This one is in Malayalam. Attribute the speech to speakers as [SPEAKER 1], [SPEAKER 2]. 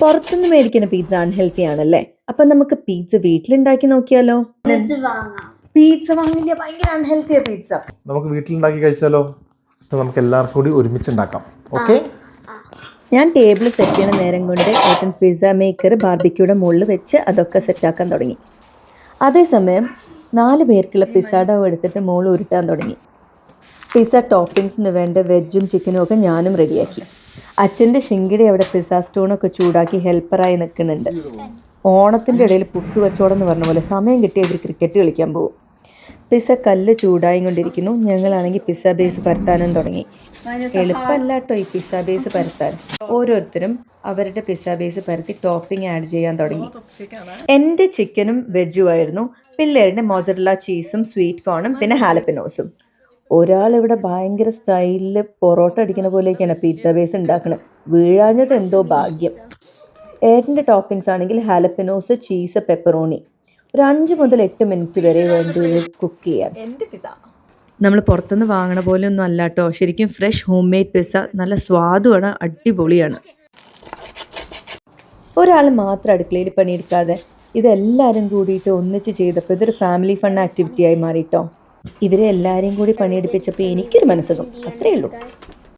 [SPEAKER 1] പുറത്തുനിന്ന് മേടിക്കുന്ന പിസ്സ അൺഹെൽത്തി ആണല്ലേ? അപ്പൊ നമുക്ക് പിസ്സ വീട്ടിലുണ്ടാക്കി നോക്കിയാലോ? പിസ്സ വാങ്ങില്ല ഭയങ്കര അൺഹെൽത്തിയാ പിസ്സ
[SPEAKER 2] നമുക്ക് വീട്ടിലുണ്ടാക്കി കഴിച്ചാലോ? നമുക്ക് എല്ലാവർക്കും കൂടി ഒരുമിച്ച് ഉണ്ടാക്കാം. ഓക്കെ
[SPEAKER 1] ഞാൻ ടേബിൾ സെറ്റ് ചെയ്യണ നേരം കൊണ്ട് ഏട്ടൻ പിസ്സ മേക്കർ ബാർബിക്യൂടെ മുകളിൽ വെച്ച് അതൊക്കെ സെറ്റാക്കാൻ തുടങ്ങി. അതേസമയം നാല് പേർക്കുള്ള പിസ്സ ഡോ എടുത്തിട്ട് മുകളിൽ ഉരുട്ടാൻ തുടങ്ങി. പിസ്സ ടോപ്പിങ്സിന് വേണ്ട വെജും ചിക്കനും ഒക്കെ ഞാനും റെഡിയാക്കി അച്ഛന്റെ ശിങ്കിടി അവിടെ പിസ സ്റ്റോണൊക്കെ ചൂടാക്കി ഹെൽപ്പറായി നിൽക്കുന്നുണ്ട്. ഓണത്തിന്റെ ഇടയിൽ പുട്ടു കച്ചവടം എന്ന് പറഞ്ഞ പോലെ സമയം കിട്ടി അവർ ക്രിക്കറ്റ് കളിക്കാൻ പോകും പിസ കല്ല് ചൂടായി കൊണ്ടിരിക്കുന്നു. ഞങ്ങളാണെങ്കിൽ പിസ ബേസ് പരത്താനും തുടങ്ങി. എളുപ്പമല്ല കേട്ടോ ഈ പിസ ബേസ് പരത്താൻ. ഓരോരുത്തരും അവരുടെ പിസ ബേസ് പരത്തി ടോപ്പിംഗ് ആഡ് ചെയ്യാൻ തുടങ്ങി. എന്റെ ചിക്കനും വെജുമായിരുന്നു പിള്ളേരുടെ മോസറല്ല ചീസും സ്വീറ്റ് കോണും പിന്നെ ഹാലപ്പിനോസും ഒരാൾ ഇവിടെ ഭയങ്കര സ്റ്റൈലിൽ പൊറോട്ട അടിക്കുന്ന പോലെയൊക്കെയാണ് പിസ്സ ബേസ് ഉണ്ടാക്കുന്നത് വീഴാഞ്ഞത് എന്തോ ഭാഗ്യം. ഏട്ടന്റെ ടോപ്പിങ്സ് ആണെങ്കിൽ ഹാലപ്പിനോസ് ചീസ് പെപ്പറോണി ഒരു അഞ്ച് മുതൽ എട്ട് മിനിറ്റ് വരെ വേണ്ടി കുക്ക് ചെയ്യാം നമ്മൾ പുറത്തുനിന്ന് വാങ്ങണ പോലെ ഒന്നും അല്ല കേട്ടോ ശരിക്കും ഫ്രഷ് ഹോം മെയ്ഡ് പിസ്സ നല്ല സ്വാദുമാണ് അടിപൊളിയാണ്. ഒരാൾ മാത്രം അടുക്കളയിൽ പണിയെടുക്കാതെ ഇതെല്ലാവരും കൂടിയിട്ട് ഒന്നിച്ച് ചെയ്തപ്പോൾ ഇതൊരു ഫാമിലി ഫൺ ആക്ടിവിറ്റി ആയി മാറിയിട്ടോ ഇവരെ എല്ലാവരെയും കൂടി പണിയെടുപ്പിച്ചപ്പോൾ എനിക്കൊരു മനസ്സുഖം. അത്രയേ ഉള്ളൂ.